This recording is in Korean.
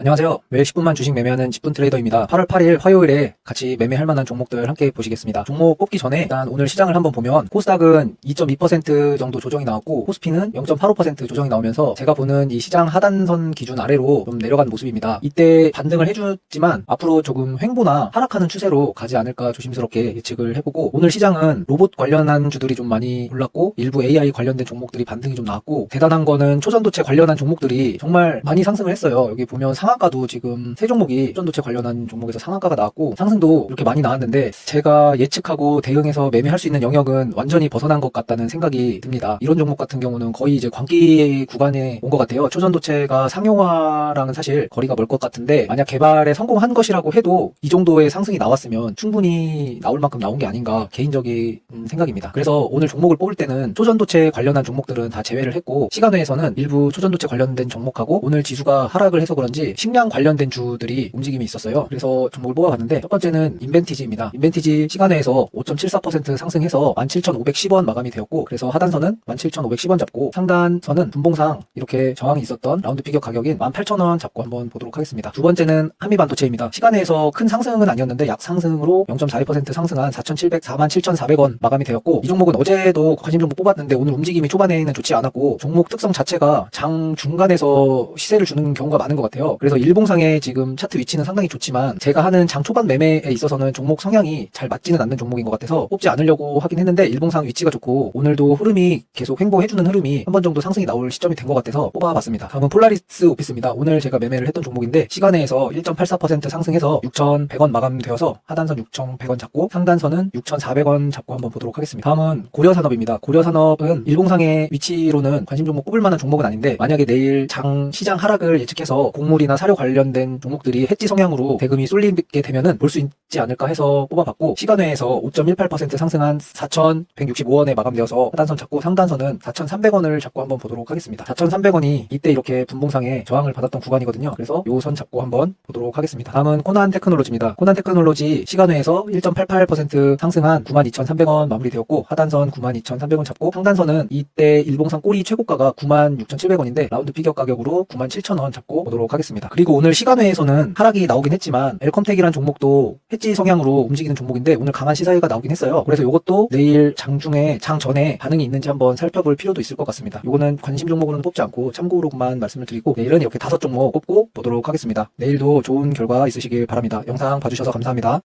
안녕하세요. 매일 10분만 주식 매매하는 10분 트레이더입니다. 8월 8일 화요일에 같이 매매할 만한 종목들 함께 보시겠습니다. 종목 뽑기 전에 일단 오늘 시장을 한번 보면 코스닥은 2.2% 정도 조정이 나왔고 코스피는 0.85% 조정이 나오면서 제가 보는 이 시장 하단선 기준 아래로 좀 내려간 모습입니다. 이때 반등을 해주지만 앞으로 조금 횡보나 하락하는 추세로 가지 않을까 조심스럽게 예측을 해보고 오늘 시장은 로봇 관련한 주들이 좀 많이 올랐고 일부 AI 관련된 종목들이 반등이 좀 나왔고 대단한 거는 초전도체 관련한 종목들이 정말 많이 상승을 했어요. 여기 보면 상 한가도 지금 세 종목이 초전도체 관련한 종목에서 상한가가 나왔고 상승도 이렇게 많이 나왔는데 제가 예측하고 대응해서 매매할 수 있는 영역은 완전히 벗어난 것 같다는 생각이 듭니다. 이런 종목 같은 경우는 거의 이제 광기 구간에 온 것 같아요. 초전도체가 상용화랑은 사실 거리가 멀 것 같은데 만약 개발에 성공한 것이라고 해도 이 정도의 상승이 나왔으면 충분히 나올 만큼 나온 게 아닌가 개인적인 생각입니다. 그래서 오늘 종목을 뽑을 때는 초전도체 관련한 종목들은 다 제외를 했고 시간외에서는 일부 초전도체 관련된 종목하고 오늘 지수가 하락을 해서 그런지 식량 관련된 주들이 움직임이 있었어요. 그래서 종목을 뽑아봤는데 첫 번째는 인벤티지입니다. 인벤티지 시간외에서 5.74% 상승해서 17,510원 마감이 되었고 그래서 하단선은 17,510원 잡고 상단선은 분봉상 이렇게 저항이 있었던 라운드 피겨 가격인 18,000원 잡고 한번 보도록 하겠습니다. 두 번째는 한미반도체입니다. 시간외에서 큰 상승은 아니었는데 약 상승으로 0.42% 상승한 4,700, 47,400원 마감이 되었고 이 종목은 어제도 관심 종목 뽑았는데 오늘 움직임이 초반에는 좋지 않았고 종목 특성 자체가 장 중간에서 시세를 주는 경우가 많은 것 같아요. 그래서 일봉상의 지금 차트 위치는 상당히 좋지만 제가 하는 장 초반 매매에 있어서는 종목 성향이 잘 맞지는 않는 종목인 것 같아서 뽑지 않으려고 하긴 했는데 일봉상 위치가 좋고 오늘도 흐름이 계속 횡보해주는 흐름이 한 번 정도 상승이 나올 시점이 된 것 같아서 뽑아봤습니다. 다음은 폴라리스 오피스입니다. 오늘 제가 매매를 했던 종목인데 시간에서 1.84% 상승해서 6,100원 마감되어서 하단선 6,100원 잡고 상단선은 6,400원 잡고 한번 보도록 하겠습니다. 다음은 고려산업입니다. 고려산업은 일봉상의 위치로는 관심 종목 뽑을 만한 종목은 아닌데 만약에 내일 장 시장 하락을 예측해서 곡물이나 사료 관련된 종목들이 해지 성향으로 대금이 쏠리게 되면은 볼 수 있지 않을까 해서 뽑아봤고 시간외에서 5.18% 상승한 4,165원에 마감되어서 하단선 잡고 상단선은 4,300원을 잡고 한번 보도록 하겠습니다. 4,300원이 이때 이렇게 분봉상에 저항을 받았던 구간이거든요. 그래서 요 선 잡고 한번 보도록 하겠습니다. 다음은 코난 테크놀로지입니다. 코난 테크놀로지 시간외에서 1.88% 상승한 92,300원 마무리되었고 하단선 92,300원 잡고 상단선은 이때 일봉상 꼬리 최고가가 96,700원인데 라운드 피겨 가격으로 97,000원 잡고 보도록 하겠습니다. 그리고 오늘 시간외에서는 하락이 나오긴 했지만 엘컴텍이란 종목도 해지 성향으로 움직이는 종목인데 오늘 강한 시사회가 나오긴 했어요. 그래서 이것도 내일 장중에 장 전에 반응이 있는지 한번 살펴볼 필요도 있을 것 같습니다. 이거는 관심 종목으로는 뽑지 않고 참고로만 말씀을 드리고 내일은 이렇게 다섯 종목 뽑고 보도록 하겠습니다. 내일도 좋은 결과 있으시길 바랍니다. 영상 봐주셔서 감사합니다.